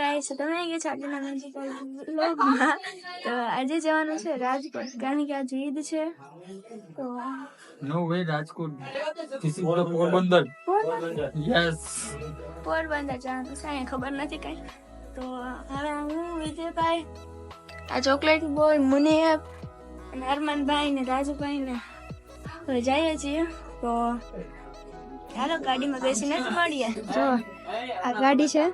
Guys તમે કે છો આજના મેજિકલ વ્લોગમાં તો આજે જવાનું છે રાજકોટ. કારણ કે આજે ઈદ છે. તો no way Rajkot. This is the Porbandar. Yes Porbandar જવાનું છે. અહીંયા ખબર નથી કઈ. તો હવે હું વિજયભાઈ આ ચોકલેટ બોય મુનિયબ અને હરમનભાઈ ને રાજુભાઈ ને હવે જઈએ છીએ. તો ચાલો ગાડીમાં બેસીને મળીએ. જો આ ગાડી છે.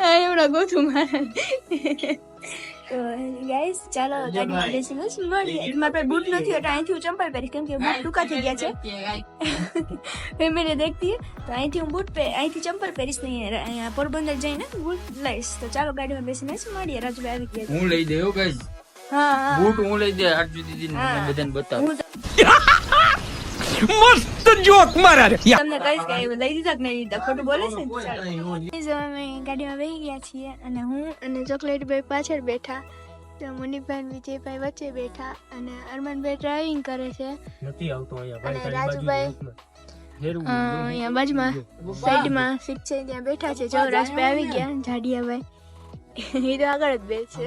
આ એવડા ગોથું મારે તો ગાઈસ ચાલો ગાડીમાં બેસીને જ મળીએ મારા પાસે બૂટ નથી એટલે અહીંથી હું ચંપલ પહેરીશ કેમ કે બૂટ ટૂંકા થઈ ગયા છે ફેમિલી દેખતી તો અહીંથી હું બૂટ પહે અહીંથી ચંપલ પહેરીશ નહીં અહીંયા પોરબંદર જઈને બૂટ લઈશ તો ચાલો ગાડીમાં બેસીને મળીએ રાજુભાઈ આવી ગયા હું લઈ દે હો હા બૂટ હું લઈ દે દીદીને હા. બધાને બતાવ હું મસ્ત જોક મારા રે તમને કહીશ કે લઈ દીધા કે નહીં ખોટું બોલે છે ને? અમે ગાડીમાં બેસી ગયા છીએ અને હું અને ચોકલેટ ભાઈ પાછળ બેઠા. તો મુનિભાઈ અને વિજયભાઈ વચ્ચે બેઠા અને અરમાનભાઈ ડ્રાઇવિંગ કરે છે. નથી આવતો અને રાજુભાઈ અ, અહીંયા બાજુમાં સાઈડમાં સીટ છે ત્યાં બેઠા છે. જો રાજભાઈ આવી ગયા જાડિયાભાઈ. એ તો આગળ જ બેસે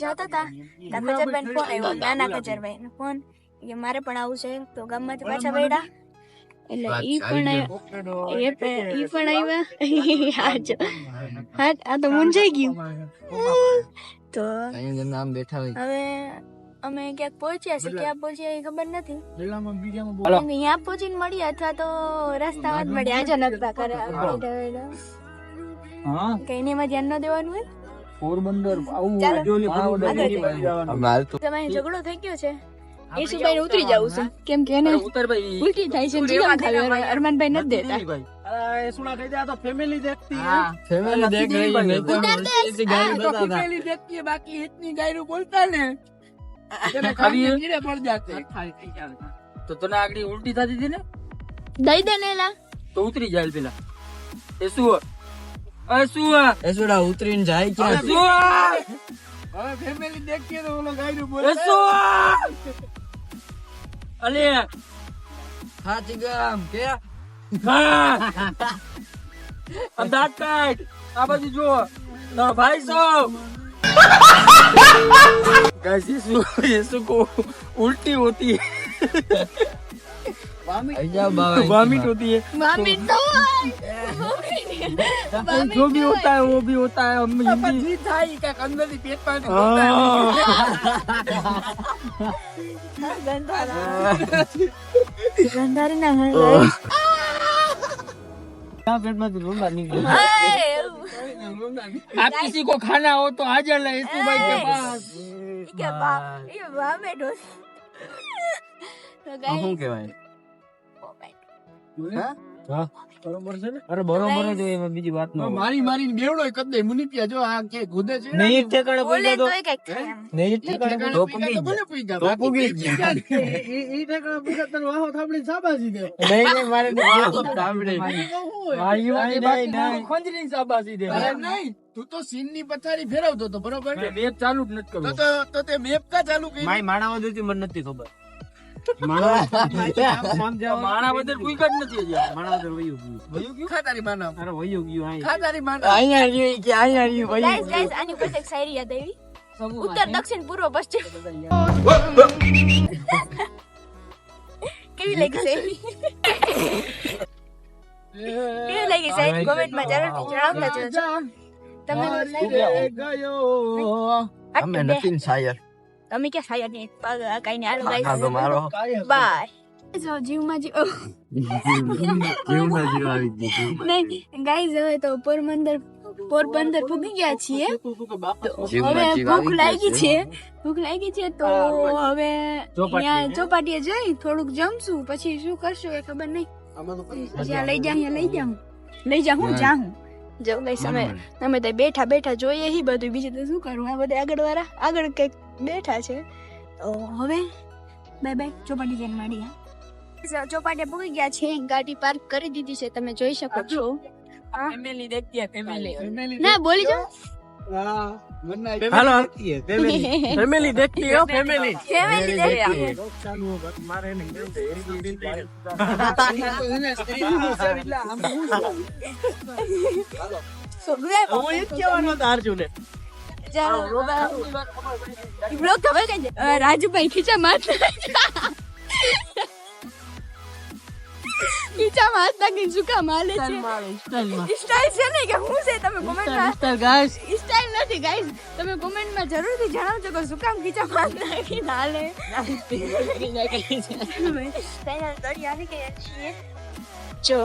જતા હતા. ત્યાં ફોન આવ્યો. નાના ખજરભાઈ ફોન. કે મારે પણ આવું છે. તો ગામમાંથી પાછા બેડા એટલે ઈ પણ આવ્યા એ પણ- ઈ પણ આવ્યા? હા આ તો મુંજાઈ ગયું. તો નામ બેઠા હવે અમે ક્યાંક પહોંચ્યા છે ક્યાં પહોંચ્યા એ ખબર નથી હાલો. કેમ કે અહીંયા પહોંચીને મળીએ અથવા તો રસ્તામાં જ મળીએ આજે નતા કરે હા કઈ એમાં ધ્યાન ન દેવાનું હોય પોરબંદર આવું ચાલો. આજોલી પોરબંદર આગળ નહીં જવાનું. તમારે ઝઘડો થઈ ગયો છે ઈશુભાઈ ને ઉતરી જવું છે કેમ કે એને અરે ઉતર ભાઈ ઉલટી થાય છે જીવન ખાવી અરમાનભાઈ નથી દેતા ફેમિલી દેખતી હા ફેમિલી દેખ રહી है नहीं तो उधर देख। ऐसी गाड़ी हाँ, बता था फैमिली देखती है बाकी इतनी गायरू बोलता ने ખાવી પડ જાતે તો. તને આગળ ઉલટી થતી હતી ને? દઈ દે ને તો ઉતરી જાય પેલા. એ શું અરે શું આ બાજુ જો ભાઈ સાહેબ गाइस ये यीशु को उल्टी होती है वामिट होती है जो भी होता है वो भी होता है हम हिंदी पेट गंधारी ना पेट में आप किसी को खाना हो तो आ जाना यीशु भाई के पास કે બાપ એ બાપે ડોસ તો આ ગાઈ શું કહેવાય મારી મારી બેવડો કદે મુનિપિયા જો આ કે ગુદે મારે થાબડી મારી તું તો સીનની પથારી ફેરવતો તો બરોબર? મેપ ચાલુ જ નથી તે મેપ કા ચાલુ કરી મારી માણાવા જોતી મને નથી ખબર. માણા બધે કોઈ જ નથી હજી. માણાવદર વયું ગયું. ગયું? ખા તારી અરે વયું ગયું અહીં ખા અહીંયા રહ્યું કે અહીંયા રહ્યું Guys, વયું guys, આની ઉપર શાયરી યાદ આવી. ઉત્તર દક્ષિણ પૂર્વ પશ્ચિમ. કેવી લાગી શાયરી? કેવી લાગી શાયરી? કોમેન્ટમાં જરૂરથી જણાવતા જજો. તમે ગયો. અમે નથી શાયર. તમે ક્યાં શાયર ને પગ કઈ નહીં હાલો ગાઈસ મારો. બાય. જો જીવમાં જીવ જીવમાં જીવ આવી ગયું નહીં ગાઈસ હવે તો પોરબંદર પોરબંદર પૂગી ગયા છીએ. હવે ભૂખ લાગી છે. ભૂખ લાગી છે તો હવે ત્યાં ચોપાટીએ જઈ થોડુંક જમશું. પછી શું કરશું એ ખબર નહીં. જ્યાં લઈ જા અહીંયા લઈ જાઉં લઈ જા હું જાઉં જો. ગઈ સમય અમે તો બેઠા બેઠા જોઈએ હી બધું. બીજું તો શું કરવું આ બધા આગળ વાળા આગળ કંઈક બેઠા છે. તો હવે બાય બાય ચોપાટી જઈને મળીએ ચોપાટી પૂકી ગયા છે ગાડી પાર્ક કરી દીધી છે તમે જોઈ શકો છો. ફેમિલી દેખતી હે ફેમિલી. ના બોલી જાઓ હાલો રાજુભાઈ ખીચા માથ ખીચા માથ નાખીને શું માલે છે. સ્ટાઈલ છે ને કે હું છે તમે કોમેન્ટમાં ગાઈસ સ્ટાઈલ નથી ગાઈસ તમે કોમેન્ટમાં જરૂરથી જણાવજો કે શું કામ ખીચા માથ નાખીને હાલે જો.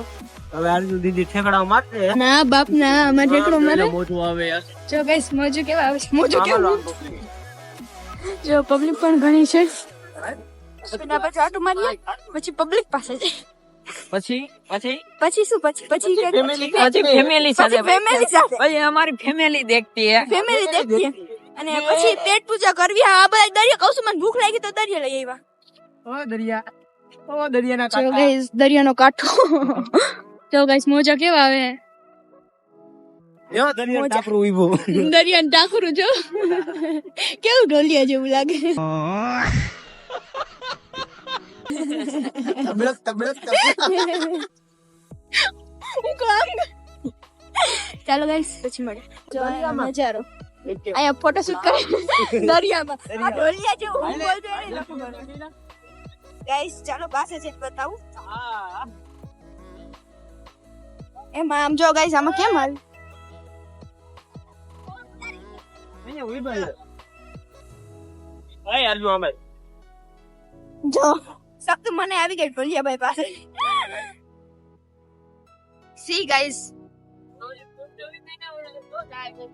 હવે આજુ દીદી ઠેકડા મારશે ના બાપ ના અમાર ઠેકડો મારે. મોજું આવે જો ગાઈસ મોજું કેવા આવે છે? મોજું કેવું? જો પબ્લિક પણ ઘણી છે. પછી આટો મારીએ. પછી પબ્લિક પાસે જાય પછી પછી? પછી શું? પછી પછી ફેમિલી સાથે. ફેમિલી સાથે. અમારી ફેમિલી દેખતી હે. ફેમિલી દેખીએ અને પછી પેટ પૂજા કરવી આ બધા દરિયા કહું છું મને ભૂખ લાગી તો દરિયા લઈ આવ્યા. ઓ દરિયા. દરિયાના જો ગાઈસ દરિયાનો કાંઠો. તો ગાઈસ મોજા કેવા આવે? યો ટાપરું દરિયાનું ટાકરું જો. કેવું ઢોલિયા જેવું લાગે. ચાલો ગાઈસ પછી મળે જો નજારો. અહીંયા ફોટોશૂટ કરી. દરિયામાં. આ ઢોલિયા જેવું ગાઈસ ચાલો પાસે છે બતાવું. એમાં આમ જો ગાઈસ આમાં કેમ હાલ? જો સખ્ત મને આવી ગઈ ઢોલિયાભાઈ પાસે. સી ગાઈસ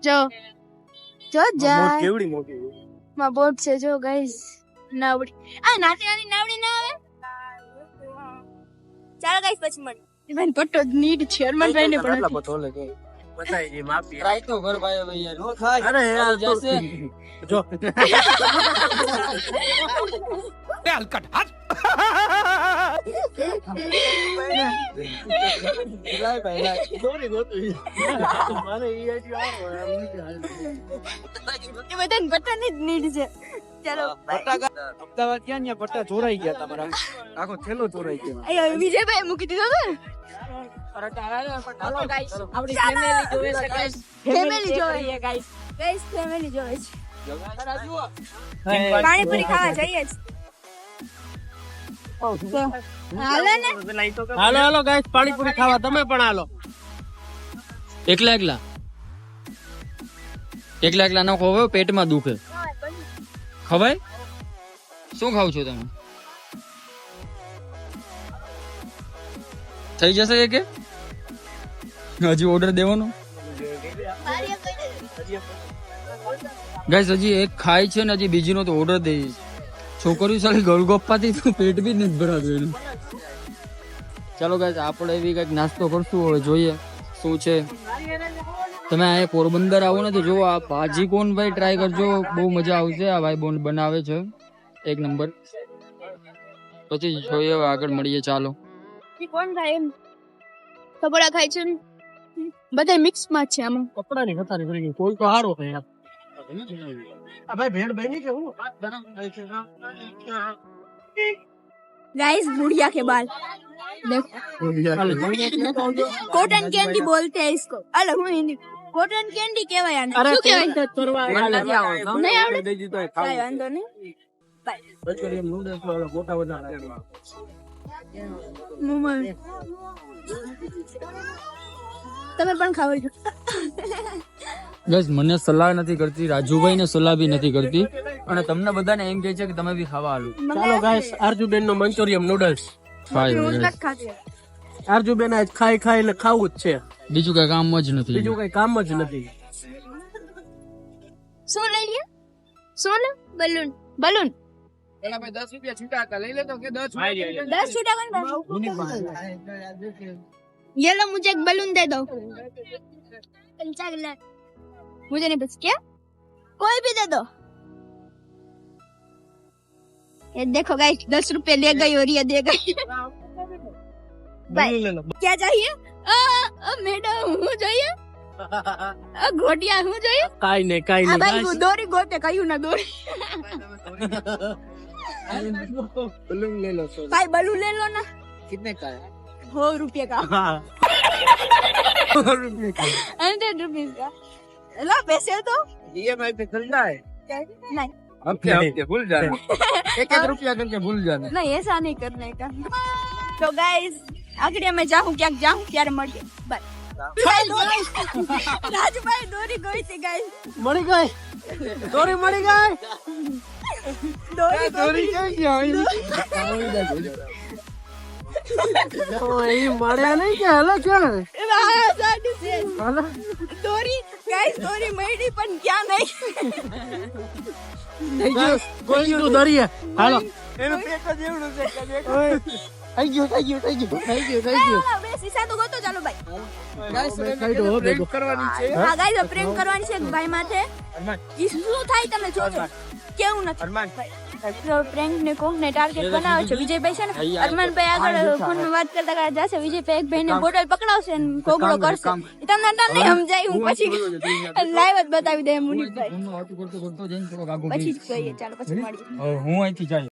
જો જો જાય. કેવડી મોટી માં બોટ છે જો ગાઈસ નાવડી. આ નાની નાની નાવડી ના આવે? ચાલો ગાઈસ પછી મળે બેન પટ્ટો નીડ છે. અરમાનભાઈ ને પણ હતી. બતાઈ જે માફી. ટ્રાય તો કર ભાઈ ભાઈ યાર નો થાય. અરે યાર જશે. જો. લાય ભાઈ લાય. દોરી ગોતવી મારે ઈ આજી આવો. એમ નથી હાલતું. એ બધાને પટ્ટાની જ નીડ છે. ચાલો અમદાવાદ ક્યાં ત્યાં પટ્ટા ચોરાઈ ગયા તમારા. આખો થેલો ચોરાઈ ગયો. અહીંયા વિજયભાઈ મૂકી દીધો તો ને આપણી ફેમિલી જોવે છે ગાઈસ ફેમિલી જોવે. ગાઈસ ગાઈસ ફેમિલી જોવે છે. પાણીપુરી ખાવા જઈએ જ. હાલો ને. હાલો હાલો ગાઈસ પાણીપુરી ખાવા. તમે પણ હાલો. એકલા એકલા. એકલા એકલા ન ખવાય પેટમાં દુખે. ખવાય? શું ખાવ છો તમે? થઈ જશે કે? હજી ઓર્ડર દેવાનો? ગાઈસ હજી એક ખાય છે ને હજી બીજીનો તો ઓર્ડર દે છોકરીઓ સારી ગળગપ્પાથી તો પેટ બી નથી ભરાતું એનું. ચાલો ગાઈસ આપણે એવી કંઈક નાસ્તો કરશું હવે જોઈએ શું છે. તમે અહીંયા પોરબંદર આવો ને તો જો આ ભાજી કોણ ભાઈ ટ્રાય કરજો બહુ મજા આવશે આ ભાઈ બોન બનાવે છે એક નંબર પછી જોઈએ હવે આગળ મળીએ ચાલો ઈ કોણ ખાય એમ કપડા ખાય છે ને બધા મિક્સ માં છે આમાં કપડાની કતારી કરી ગઈ કોઈ તો હારો છે યાર આ ભાઈ ભેળ બની કે હું गाइस बुढ़िया के बाल देखो कॉटन कैंडी बोलते हैं इसको अलग हूँ हिंदी કોટન કેન્ડી કહેવાય આને. શું કહેવાય? તો તોરવા નથી આવડતો. નહીં આવડે? દઈ દીધો એ વાંધો નહીં. બાય બચકરી નૂડલ્સ વાળો ગોટા વધારે મમ્મી તમે પણ ખાવ છો. બસ મને સલાહ નથી કરતી. રાજુભાઈ ને સલાહ બી નથી કરતી. અને તમને બધાને એમ કે છે કે તમે બી ખાવા આલો. ચાલો ગાઈસ અર્જુબેન નો મંચુરિયમ નૂડલ્સ. ખાઈ અર્જુબેન આજ ખાઈ ખાઈ એટલે ખાવું જ છે. બીજું કઈ કામ જ નથી બીજું કઈ કામ જ નથી શું લઈ લે શું લે બલૂન બલૂન દસ રૂપિયા છૂટા હતા લઈ લેતો કે દસ दस छूटा कौन ये लो मुझे एक बलून दे दो कंचा गिलास मुझे नहीं बस क्या कोई भी दे दो ये देखो गाइस दस रुपए ले गई और ये दे गई भाई क्या चाहिए મેડમ હું જોઈએ હું જોઈએ ભાઈ દોરી ગોતે કયું ના દોરી બલૂન લે લો ભાઈ બલૂન લે हंड्रेड रुपीज़ का भूल एक रुपया भूल नहीं ऐसा नहीं करने का तो गाइस આગળ અમે જાઉં ક્યાંક જાઉં ત્યારે મળીએ. બાય. રાજભાઈ દોરી ગઈ છે ગાય મળી ગઈ? દોરી મળી ગઈ? દોરી દોરી ક્યાં મળ્યા નહીં કે? હલો મળી પણ ક્યાં નહીં? ગોઈ થઈ ગયું થઈ ગયું થઈ ગયું થઈ ગયું થઈ ગયું બે સીસા તો ગોતો ચાલો ભાઈ હો, ભેગો. કરવાની છે હા ગાઈસ કરવાની છે ભાઈ માથે ઈ શું થાય તમે જોજો કેવું નથી પ્રેન્ક ને કોક ને ટાર્ગેટ બનાવે છે વિજયભાઈ છે ને અરમાનભાઈ આગળ ફોનમાં વાત કરતા કરતા જશે વિજયભાઈ એક ભાઈને બોટલ પકડાવશે ને કોકડો કરશે તમને તો નહીં સમજાય હું પછી લાઈવ જ બતાવી દે આગળ પછી કહીએ ચાલો પછી મળીએ હું અહીંથી જાય